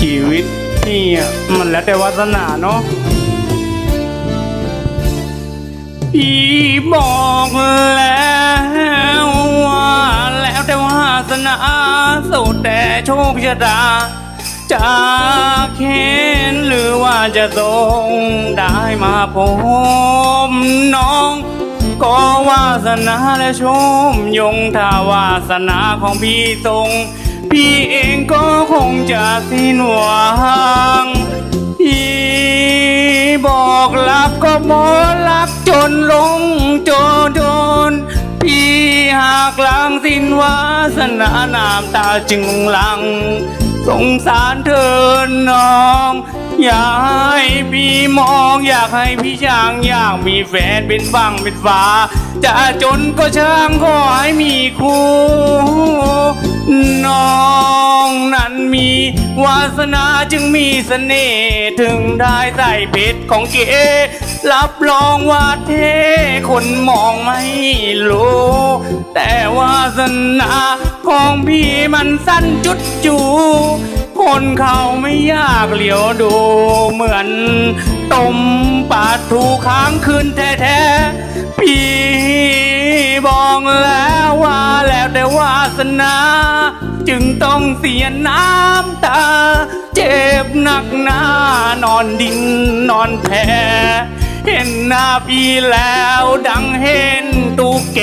ชีวิตพี่อะมันแล้วแต่วาสนาเนาะพี่บอกแล้วว่าแล้วแต่วาสนาสุดแต่โชคชะตาจะเข็นหรือว่าจะทรงได้มาพบน้อง ก็วาสนาและชมยงถ้าวาสนาของพี่ทรง พี่เองก็คงจะสิ้นหวังพี่บอกรักก็หมอรักจนลงจนจนพี่หากลังสิ้นวาสนาน้ำตาจึงหลัง สงสารเธอน้อง อยากให้พี่มองอยากให้พี่ช่างอยากมีแฟนเป็นฟังเป็นฟ้า จะจนก็ช่างขอให้มีคู่ สนาจึงมีเสน่ห์ถึงได้ใส่เพชรของเก๋รับรองว่าเท่คนมองไม่รู้ แต่วาสนาของพี่มันสั้นจุดจูคนเขาไม่ยากเหลียวดูเหมือนต้มปลาทูค้างคืนแท้ๆพี่บอกแล้วว่าแล้วแต่วาสนา จึงต้องเสียน้ำตา เจ็บหนักหนานอนดินนอนแพเห็นหน้าพี่แล้วดังเห็นตูกแก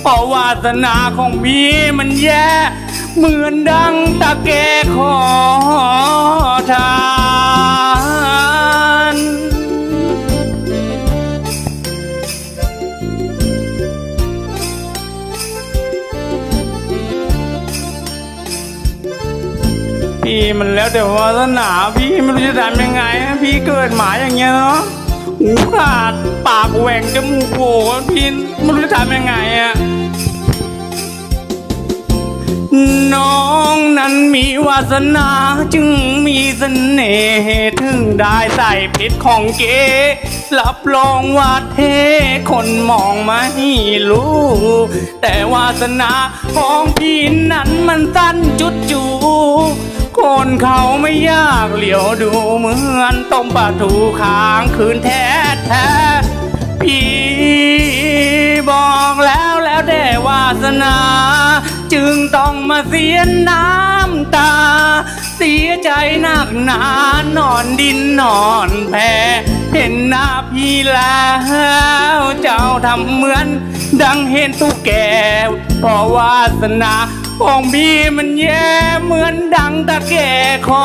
เพราะวาสนาของพี่มันแย่ เหมือนดังตะแกขอทาน มันแล้วแต่วาสนาพี่ไม่รู้จะทำยังไงอะพี่เกิดหมาอย่างเงี้ยเนาะหูขาดปากแหว่งจมูกโหว่พี่ไม่รู้จะทำยังไงอะน้องนั้นมีวาสนาจึงมีเสน่ห์ถึงได้ใส่เพชรของเก๋รับรองว่าเทคนมองไม่รู้ แต่วาสนาของพี่นั้นมันสั้นจุดจู คนเขาไม่ยากเหลียวดูเหมือนต้มปลาทูค้างคืนแท้แท้พี่บอกแล้วแล้วแต่วาสนา จึงต้องมาเสียน้ำตา เสียใจหนักหนานอนดินนอนแพเห็นหน้าพี่แล้ว เจ้าทำเหมือน ดังเห็นตู้แกเพราะวาสนาของพี่มันแย่เหมือนดังตะแก่คอ